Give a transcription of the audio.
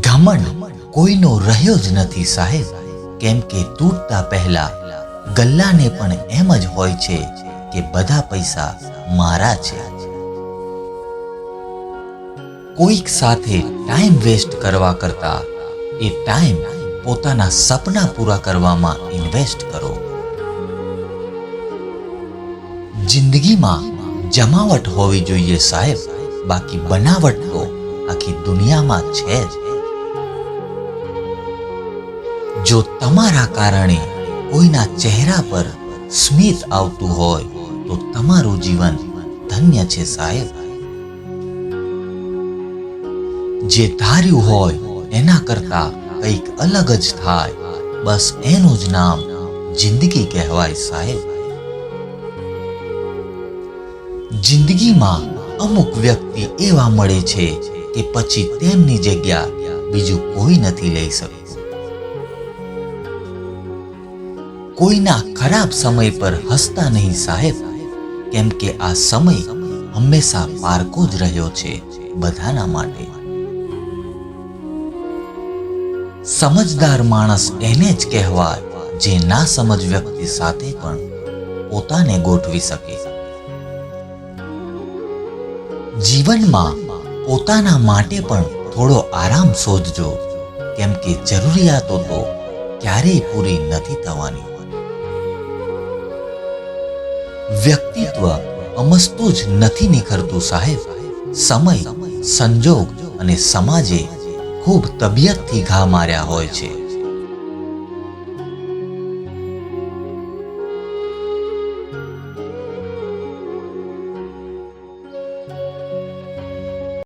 ઘમંડ કોઈનો રહ્યો જ નથી સાહેબ. કેમ કે તૂટતા પહેલા ગલ્લાને પણ એમ જ હોય છે કે બધા પૈસા મારા છે. કોઈક સાથે ટાઈમ વેસ્ટ કરવા કરતા એ ટાઈમ પોતાના સપના પૂરા કરવામાં ઇન્વેસ્ટ કરો. જિંદગીમાં જમાવટ હોવી જોઈએ સાહેબ. બાકી બનાવટ તો દુનિયામાં છે જ. તમારા કારણે કોઈના ચહેરા પર સ્મિત આવતું હોય, તો તમારું જીવન ધન્ય છે સાહેબ. જે ધાર્યું હોય, એના કરતા કંઈક અલગ જ થાય. બસ એનું જ નામ જિંદગી કહેવાય સાહેબ. જિંદગીમાં અમુક વ્યક્તિ એવા મળે છે કે પછી તેમની જગ્યા બીજું કોઈ નથી લઈ શકતું. કોઈના ખરાબ સમય પર હસતા નહીં સાહેબ, કેમ કે આ સમય હંમેશા પારકો જ રહ્યો છે બધાના માટે. સમજદાર માણસ એને જ કહેવાય જે ના સમજ વ્યક્તિ સાથે પણ પોતાને ગોઠવી શકે. જીવનમાં પોતાના માટે પણ થોડો આરામ શોધજો. કેમ કે જરૂરિયાતો તો ક્યારેય પૂરી નથી થવાની. વ્યક્તિત્વ અમસ્તું જ નથી નિખરતું સાહેબ. સમય, સંજોગ અને સમાજે ખૂબ તબિયતથી ઘા માર્યા હોય છે.